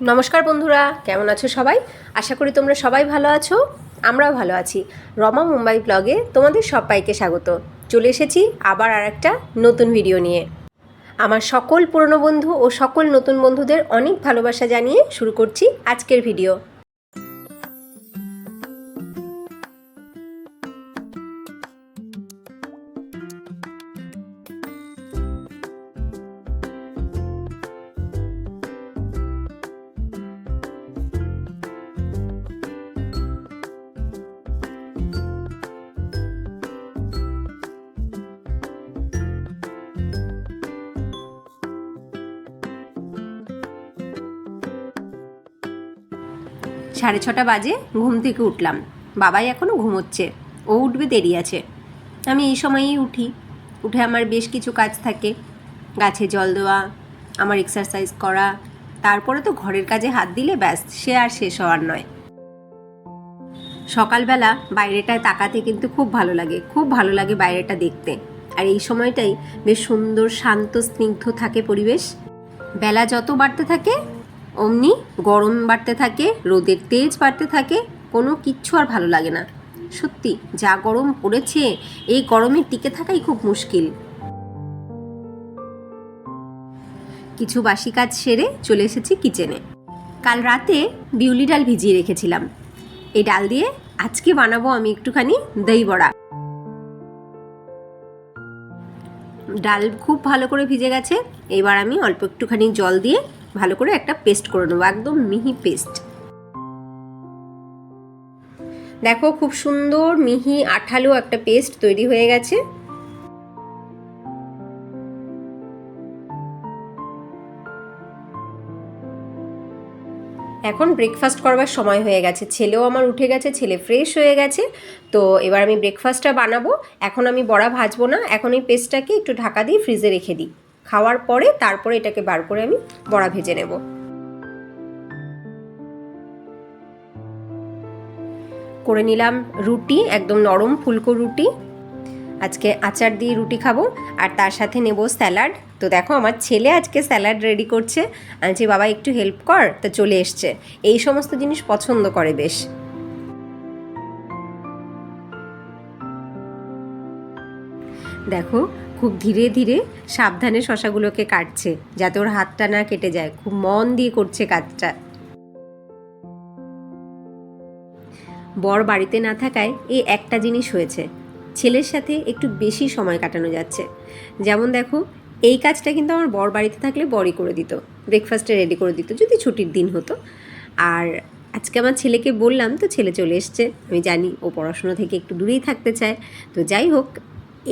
নমস্কার বন্ধুরা, কেমন আছো সবাই? আশা করি তোমরা সবাই ভালো আছো, আমরাও ভালো আছি। রমা মুম্বাই ব্লগে তোমাদের সবাইকে স্বাগত। চলে এসেছি আবার আর একটা নতুন ভিডিও নিয়ে। আমার সকল পুরনো বন্ধু ও সকল নতুন বন্ধুদের অনেক ভালোবাসা জানিয়ে শুরু করছি আজকের ভিডিও। সাড়ে ছটা বাজে ঘুম থেকে উঠলাম। বাবাই এখনও ঘুমোচ্ছে। ও উঠবে দেরি আছে। আমি এই সময়েই উঠি। উঠে আমার বেশ কিছু কাজ থাকে। গাছে জল দেওয়া, আমার এক্সারসাইজ করা, তারপরে তো ঘরের কাজে হাত দিলে ব্যাস, সে আর শেষ হওয়ার নয়। সকালবেলা বাইরেটায় তাকাতে কিন্তু খুব ভালো লাগে। খুব ভালো লাগে বাইরেটা দেখতে। আর এই সময়টাই বেশ সুন্দর, শান্ত, স্নিগ্ধ থাকে পরিবেশ। বেলা যত বাড়তে থাকে অমনি গরম বাড়তে থাকে, রোদের তেজ বাড়তে থাকে, কোনো কিচ্ছু আর ভালো লাগে না। সত্যি, যা গরম পড়েছে, এই গরমে টিকে থাকাই খুব মুশকিল। কিছু বাসি কাজ সেরে চলে এসেছি কিচেনে। কাল রাতে বিউলি ডাল ভিজিয়ে রেখেছিলাম। এই ডাল দিয়ে আজকে বানাবো আমি একটুখানি দই বড়া। ডাল খুব ভালো করে ভিজে গেছে, এবার আমি অল্প একটুখানি জল দিয়ে ভালো করে একটা পেস্ট করে নেব, একদম মিহি পেস্ট। দেখো খুব সুন্দর মিহি আঠালো একটা পেস্ট তৈরি হয়ে গেছে। এখন ব্রেকফাস্ট করবার সময় হয়ে গেছে। ছেলেও আমার উঠে গেছে, ছেলে ফ্রেশ হয়ে গেছে। তো এবার আমি ব্রেকফাস্টটা বানাবো। এখন আমি বড়া ভাজবো না, এখন এই পেস্টটাকে একটু ঢাকা দিয়ে ফ্রিজে রেখে দিই। খাওয়ার পরে তারপরে এটাকে বার করে আমি বড়া ভেজে নেব। করে নিলাম রুটি, একদম নরম ফুলকো রুটি। আজকে আচার দিয়ে রুটি খাব আর তার সাথে নেব স্যালাড। তো দেখো আমার ছেলে আজকে স্যালাড রেডি করছে। যে বাবা, একটু হেল্প কর। তো চলে এসছে। এই সমস্ত জিনিস পছন্দ করে বেশ। দেখো খুব ধীরে ধীরে সাবধানে শশাগুলোকে কাটছে, যাতে ওর হাতটা না কেটে যায়। খুব মন দিয়ে করছে কাজটা। বর বাড়িতে না থাকায় এই একটা জিনিস হয়েছে। ছেলের সাথে একটু বেশি সময় কাটানো যাচ্ছে। যেমন দেখো, এই কাজটা কিন্তু আমার বর বাড়িতে থাকলে বরই করে দিত। ব্রেকফাস্টে রেডি করে দিত, যদি ছুটির দিন হতো। আর আজকে আমার ছেলেকে বললাম, তো ছেলে চলে এসছে। আমি জানি ও পড়াশোনা থেকে একটু দূরেই থাকতে চায়। তো যাই হোক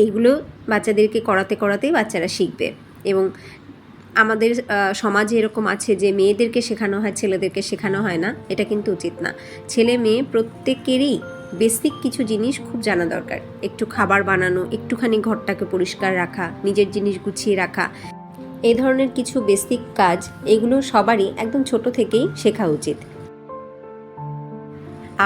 এইগুলো বাচ্চাদেরকে করাতে করাতেই বাচ্চারা শিখবে। এবং আমাদের সমাজে এরকম আছে যে মেয়েদেরকে শেখানো হয়, ছেলেদেরকে শেখানো হয় না। এটা কিন্তু উচিত না। ছেলে মেয়ে প্রত্যেকেরই বেসিক কিছু জিনিস খুব জানা দরকার। একটু খাবার বানানো, একটুখানি ঘরটাকে পরিষ্কার রাখা, নিজের জিনিস গুছিয়ে রাখা। এই ধরনের কিছু বেসিক কাজ, এগুলো সবারই একদম ছোট থেকেই শেখা উচিত।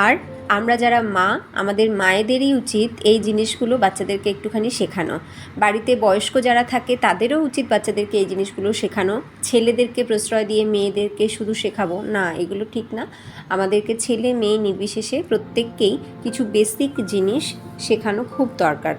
আর আমরা যারা মা, আমাদের মায়েদেরই উচিত এই জিনিসগুলো বাচ্চাদেরকে একটুখানি শেখানো। বাড়িতে বয়স্ক যারা থাকে, তাদেরও উচিত বাচ্চাদেরকে এই জিনিসগুলো শেখানো। ছেলেদেরকে প্রশ্রয় দিয়ে মেয়েদেরকে শুধু শেখাবো। না, এগুলো ঠিক না। আমাদেরকে ছেলে, মেয়ে নির্বিশেষে প্রত্যেককেই কিছু বেসিক জিনিস শেখানো খুব দরকার।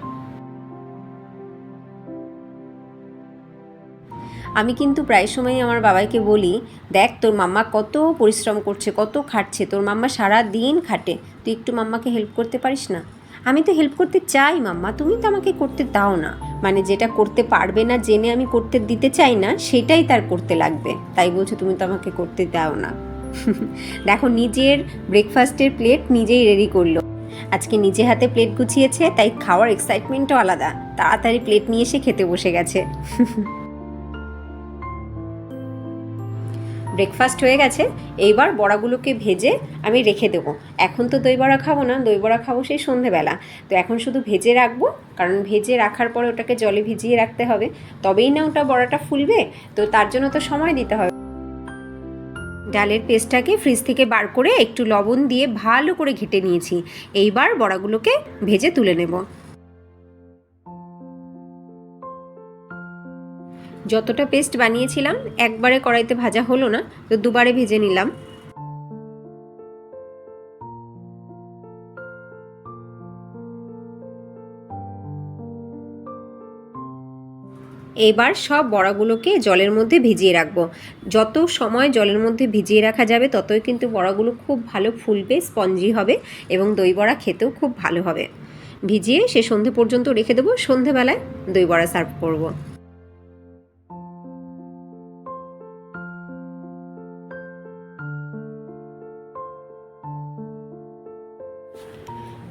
আমি কিন্তু প্রায় সময় আমার বাবাইকে বলি, দেখ, তোর মাম্মা কত পরিশ্রম করছে, কত খাটছে, তোর মাম্মা সারা দিন খাটে, তুই একটু মাম্মাকে হেল্প করতে পারিস না? আমি তো হেল্প করতে চাই মাম্মা, তুমি তো আমাকে করতে দাও না। মানে যেটা করতে পারবে না, জেনে আমি করতে দিতে চাই না, সেটাই তার করতে লাগবে। তাই বলছো, তুমি তো আমাকে করতে দাও না। দেখো, নিজের ব্রেকফাস্টের প্লেট নিজেই রেডি করল। আজকে নিজে হাতে প্লেট গুছিয়েছে, তাই খাওয়ার এক্সাইটমেন্টও আলাদা। তাড়াতাড়ি প্লেট নিয়ে এসে খেতে বসে গেছে। ব্রেকফাস্ট হয়ে গেছে, এইবার বড়াগুলোকে ভেজে আমি রেখে দেবো। এখন তো দই বড়া খাব না, দই বড়া খাব সেই সন্ধেবেলা। তো এখন শুধু ভেজে রাখব, কারণ ভেজে রাখার পরে ওটাকে জলে ভিজিয়ে রাখতে হবে। তবেই না ওটা বড়াটা ফুলবে, তো তার জন্য তো সময় দিতে হবে। ডালের পেস্টটাকে ফ্রিজ থেকে বার করে একটু লবণ দিয়ে ভালো করে ঘেটে নিয়েছি। এইবার বড়াগুলোকে ভেজে তুলে নেব। যতটা পেস্ট বানিয়েছিলাম, একবারে কড়াইতে ভাজা হলো না, তো দুবারে ভেজে নিলাম। এবার সব বড়াগুলোকে জলের মধ্যে ভিজিয়ে রাখব। যত সময় জলের মধ্যে ভিজিয়ে রাখা যাবে, ততই কিন্তু বড়াগুলো খুব ভালো ফুলবে, স্পঞ্জি হবে এবং দই বড়া খেতেও খুব ভালো হবে। ভিজিয়ে সে সন্ধে পর্যন্ত রেখে দেবো, সন্ধেবেলায় দই বড়া সার্ভ করব।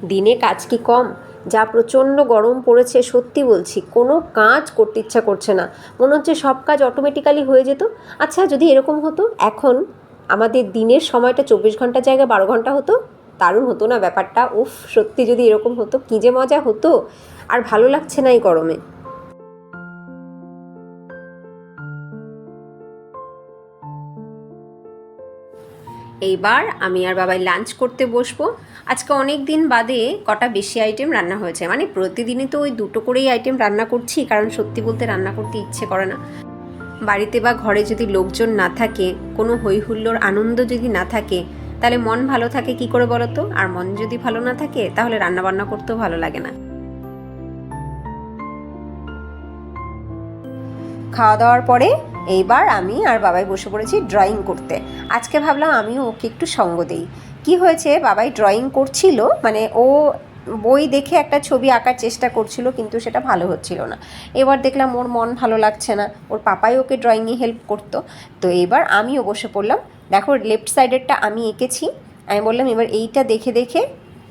দিনে কাজ কি কম? যা প্রচণ্ড গরম পড়েছে, সত্যি বলছি, কোনো কাজ করতে ইচ্ছা করছে না। মনে হচ্ছে সব কাজ অটোমেটিক্যালি হয়ে যেত। আচ্ছা যদি এরকম হতো, এখন আমাদের দিনের সময়টা চব্বিশ ঘণ্টার জায়গায় বারো ঘণ্টা হতো? দারুণ হতো না ব্যাপারটা? উফ, সত্যি যদি এরকম হতো, কী যে মজা হতো? আর ভালো লাগছে না এই গরমে। এইবার আমি আর বাবাই লাঞ্চ করতে বসবো। আজকে অনেক দিন বাদে কটা বেশি আইটেম রান্না হয়েছে। মানে প্রতিদিনই তো ওই দুটো করেই আইটেম রান্না করছি, কারণ সত্যি বলতে রান্না করতে ইচ্ছে করে না। বাড়িতে বা ঘরে যদি লোকজন না থাকে, কোনো হই হুল্লোর আনন্দ যদি না থাকে, তাহলে মন ভালো থাকে কি করে বলো তো আর মন যদি ভালো না থাকে, তাহলে রান্না বান্না করতেও ভালো লাগে না। খাওয়া দাওয়ার পরে এইবার আমি আর বাবাই বসে পড়েছি ড্রয়িং করতে। আজকে ভাবলাম আমিও ওকে একটু সঙ্গ দেই। কি হয়েছে? বাবাই ড্রয়িং করছিল মানে ও বই দেখে একটা ছবি আঁকার চেষ্টা করছিল, কিন্তু সেটা ভালো হচ্ছিল না। এবার দেখলাম ওর মন ভালো লাগছে না, ওর পাপাই ওকে ড্রয়িংয়ে হেল্প করতো। তো এবার আমিও বসে পড়লাম। দেখো লেফট সাইডেরটা আমি এঁকেছি। আমি বললাম, এবার এইটা দেখে দেখে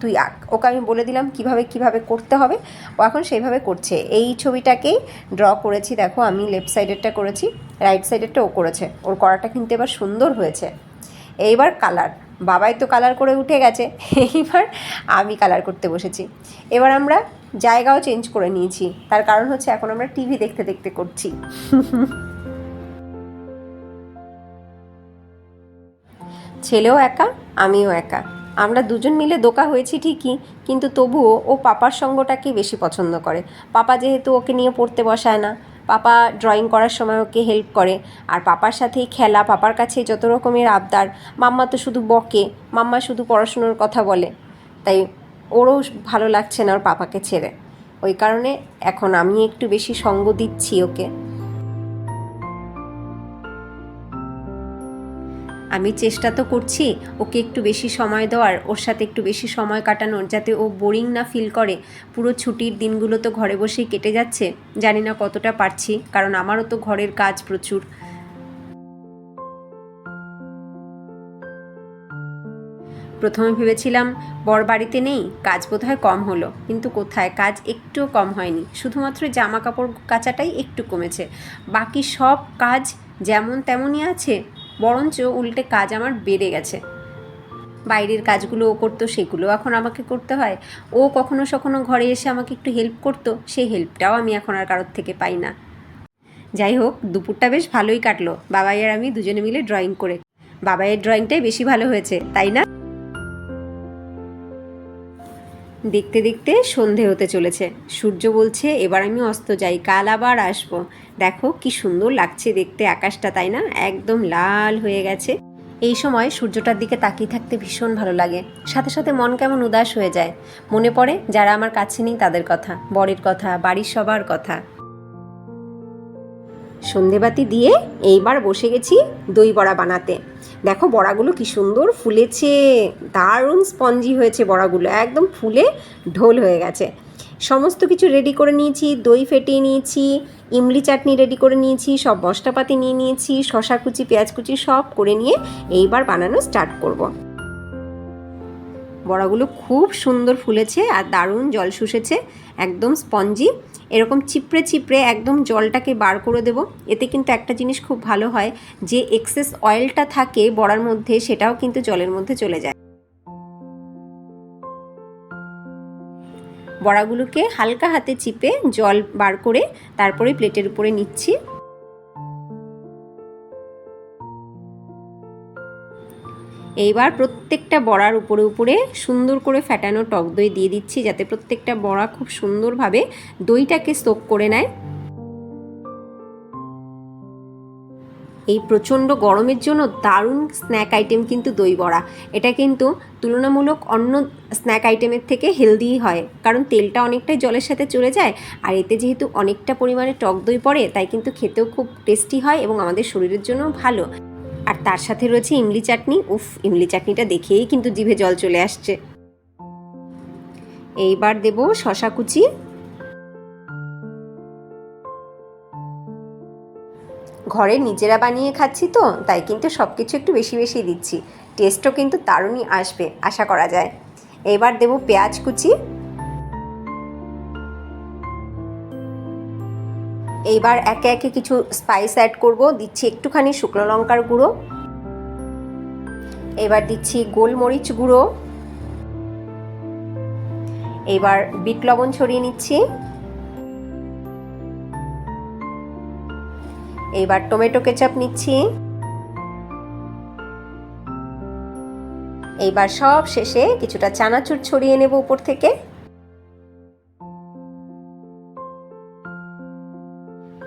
তুই আঁক। ওকে আমি বলে দিলাম কীভাবে কীভাবে করতে হবে। ও এখন সেইভাবে করছে। এই ছবিটাকেই ড্র করেছি, দেখো আমি লেফট সাইডেরটা করেছি রাইট সাইডেরটা ও করেছে। ওর করাটা কিন্তু এবার সুন্দর হয়েছে। এইবার কালার বাবাই তো কালার করে উঠে গেছে। এইবার আমি কালার করতে বসেছি। এবার আমরা জায়গাও চেঞ্জ করে নিয়েছি। তার কারণ হচ্ছে এখন আমরা টিভি দেখতে দেখতে করছি। ছেলেও একা, আমিও একা। আমরা দুজন মিলে দোকা হয়েছি ঠিকই, কিন্তু তবুও ও পাপার সঙ্গটাকে বেশি পছন্দ করে। পাপা যেহেতু ওকে নিয়ে পড়তে বসায় না, পাপা ড্রয়িং করার সময় ওকে হেল্প করে। আর পাপার সাথেই খেলা, পাপার কাছে যত রকমের আবদার, মাম্মা তো শুধু বকে, মাম্মা শুধু পড়াশুনোর কথা বলে। তাই ওরও ভালো লাগছে না ওর পাপাকে ছেড়ে। ওই কারণে এখন আমি একটু বেশি সঙ্গ দিচ্ছি ওকে। আমি চেষ্টা তো করছি ওকে একটু বেশি সময় দেওয়ার, ওর সাথে একটু বেশি সময় কাটানোর যাতে ও বোরিং না ফিল করে। পুরো ছুটির দিনগুলো তো ঘরে বসেই কেটে যাচ্ছে, জানি না কতটা পারছি, কারণ আমারও তো ঘরের কাজ প্রচুর। প্রথমে ভেবেছিলাম, বর বাড়িতে নেই, কাজ বোধহয় কম হলো, কিন্তু কোথায়? কাজ একটুও কম হয়নি, শুধুমাত্র জামা কাপড় কাচাটাই একটু কমেছে। বাকি সব কাজ যেমন তেমনই আছে বরঞ্চ উল্টে কাজ আমার বেড়ে গেছে। বাইরের কাজগুলো ও করতো, সেগুলো এখন আমাকে করতে হয়। ও কখনো সখনো ঘরে এসে আমাকে একটু হেল্প করতো, সেই হেল্পটাও আমি এখন আর কারোর থেকে পাই না। যাই হোক, দুপুরটা বেশ ভালোই কাটলো। বাবাই আর আমি দুজনে মিলে ড্রয়িং করে। বাবাইয়ের ড্রয়িংটাই বেশি ভালো হয়েছে, তাই না? দেখতে দেখতে সন্ধে হতে চলেছে। সূর্য বলছে, এবার আমি অস্ত যাই, কাল আবার আসব। দেখো কি সুন্দর লাগছে দেখতে আকাশটা, তাই না? একদম লাল হয়ে গেছে। এই সময় সূর্যটার দিকে তাকিয়ে থাকতে ভীষণ ভালো লাগে। সাথে সাথে মন কেমন উদাস হয়ে যায়। মনে পড়ে, যারা আমার কাছে নেই তাদের কথা, বরের কথা, বাড়ির সবার কথা। সন্ধেবাতি দিয়ে এইবার বসে গেছি দই বড়া বানাতে দেখো বড়াগুলো কি সুন্দর ফুলেছে, দারুণ স্পঞ্জি হয়েছে বড়াগুলো, একদম ফুলে ঢোল হয়ে গেছে সমস্ত কিছু রেডি করে নিয়েছি, দই ফেটিয়ে নিয়েছি, ইমলি চাটনি রেডি করে নিয়েছি, সব মশলাপাতি নিয়ে নিয়েছি, শশা কুচি, পেঁয়াজ কুচি সব করে নিয়ে এইবার বানানো স্টার্ট করব। বড়াগুলো খুব সুন্দর ফুলেছে আর দারুণ জল শুষেছে, একদম স্পঞ্জি। এরকম চিপড়ে চিপড়ে একদম জলটাকে বার করে দেব। এতে কিন্তু একটা জিনিস খুব ভালো হয়, যে এক্সেস অয়েলটা থাকে বড়ার মধ্যে সেটাও কিন্তু জলের মধ্যে চলে যায়। বড়াগুলোকে হালকা হাতে চিপে জল বার করে তারপরে প্লেটের উপরে নিচ্ছি। এইবার প্রত্যেকটা বড়ার উপরে উপরে সুন্দর করে ফ্যাটানো টক দই দিয়ে দিচ্ছি, যাতে প্রত্যেকটা বড়া খুব সুন্দরভাবে দইটাকে সোক করে নেয়। এই প্রচণ্ড গরমের জন্য দারুণ স্ন্যাক আইটেম কিন্তু দই বড়া। এটা কিন্তু তুলনামূলক অন্য স্ন্যাক আইটেমের থেকে হেলদিই হয়, কারণ তেলটা অনেকটাই জলের সাথে চলে যায়, আর এতে যেহেতু অনেকটা পরিমাণে টক দই পড়ে, তাই কিন্তু খেতেও খুব টেস্টি হয় এবং আমাদের শরীরের জন্য ভালো। আর তার সাথে রয়েছে ইমলি চাটনি। উফ, ইমলি চাটনিটা দেখেই কিন্তু জিভে জল চলে আসছে। এইবার দেব শশা কুচি। ঘরে নিজেরা বানিয়ে খাচ্ছি তো, তাই কিন্তু সব কিছু একটু বেশি বেশি দিচ্ছি। টেস্টও কিন্তু দারুণই আসবে, আশা করা যায়। এবার দেব পেঁয়াজ কুচি। এইবার একে একে কিছু স্পাইস অ্যাড করব। দিচ্ছি একটুখানি শুকনো লঙ্কার গুঁড়ো। এবার দিচ্ছি গোলমরিচ গুঁড়ো। এবার বিট লবণ ছড়িয়ে নিচ্ছি। এবার টমেটো কেচাপ নিচ্ছি। এইবার সব শেষে কিছুটা চানাচুর ছড়িয়ে নেব উপর থেকে।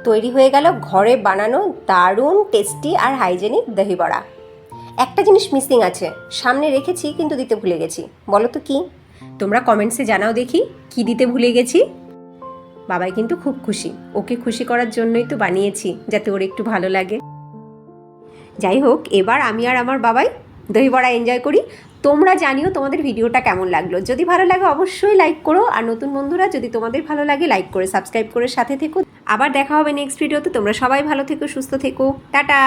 তৈরি হয়ে গেল ঘরে বানানো দারুণ, টেস্টি আর হাইজেনিক দহি বড়া একটা জিনিস মিসিং আছে, সামনে রেখেছি কিন্তু দিতে ভুলে গেছি। বলো তো কি? তোমরা কমেন্টসে জানাও দেখি, কি দিতে ভুলে গেছি? বাবাই কিন্তু খুব খুশি। ওকে খুশি করার জন্যই তো বানিয়েছি, যাতে ওর একটু ভালো লাগে। যাই হোক, এবার আমি আর আমার বাবাই দই বড়া এনজয় করি। তোমরা জানিও তোমাদের ভিডিওটা কেমন লাগল। যদি ভালো লাগে অবশ্যই লাইক করো। আর নতুন বন্ধুরা যদি তোমাদের ভালো লাগে লাইক করে সাবস্ক্রাইব করে সাথে থেকো। আবার দেখা হবে নেক্সট ভিডিওতে তোমরা সবাই ভালো থেকো সুস্থ থেকো। টাটা!